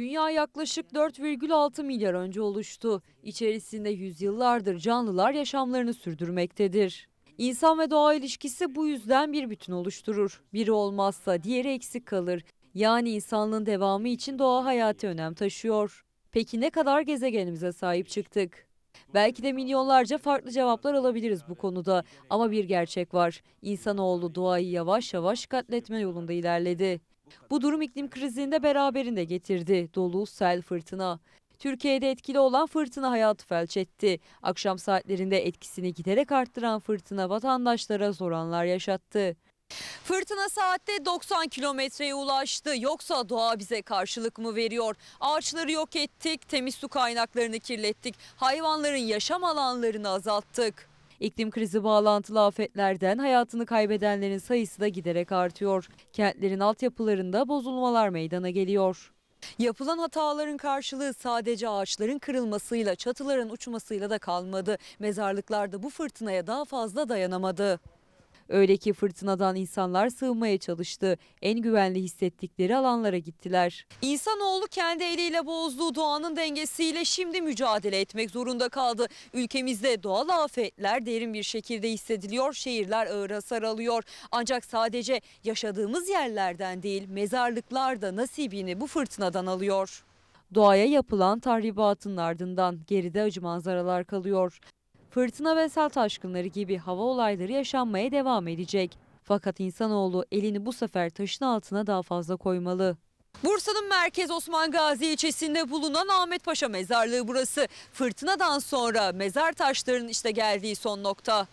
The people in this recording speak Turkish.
Dünya yaklaşık 4,6 milyar önce oluştu. İçerisinde yüzyıllardır canlılar yaşamlarını sürdürmektedir. İnsan ve doğa ilişkisi bu yüzden bir bütün oluşturur. Biri olmazsa diğeri eksik kalır. Yani insanlığın devamı için doğa hayati önem taşıyor. Peki ne kadar gezegenimize sahip çıktık? Belki de milyonlarca farklı cevaplar alabiliriz bu konuda ama bir gerçek var. İnsanoğlu doğayı yavaş yavaş katletme yolunda ilerledi. Bu durum iklim krizini de beraberinde getirdi. Dolu, sel, fırtına. Türkiye'de etkili olan fırtına hayatı felç etti. Akşam saatlerinde etkisini giderek arttıran fırtına vatandaşlara zor anlar yaşattı. Fırtına saatte 90 kilometreye ulaştı. Yoksa doğa bize karşılık mı veriyor? Ağaçları yok ettik, temiz su kaynaklarını kirlettik, hayvanların yaşam alanlarını azalttık. İklim krizi bağlantılı afetlerden hayatını kaybedenlerin sayısı da giderek artıyor. Kentlerin altyapılarında bozulmalar meydana geliyor. Yapılan hataların karşılığı sadece ağaçların kırılmasıyla, çatıların uçmasıyla da kalmadı. Mezarlıklar da bu fırtınaya daha fazla dayanamadı. Öyle ki fırtınadan insanlar sığınmaya çalıştı. En güvenli hissettikleri alanlara gittiler. İnsanoğlu kendi eliyle bozduğu doğanın dengesiyle şimdi mücadele etmek zorunda kaldı. Ülkemizde doğal afetler derin bir şekilde hissediliyor. Şehirler ağır hasar alıyor. Ancak sadece yaşadığımız yerlerden değil mezarlıklar da nasibini bu fırtınadan alıyor. Doğaya yapılan tahribatın ardından geride acı manzaralar kalıyor. Fırtına ve sel taşkınları gibi hava olayları yaşanmaya devam edecek. Fakat insanoğlu elini bu sefer taşın altına daha fazla koymalı. Bursa'nın merkez Osman Gazi ilçesinde bulunan Ahmet Paşa mezarlığı burası. Fırtınadan sonra mezar taşlarının işte geldiği son nokta.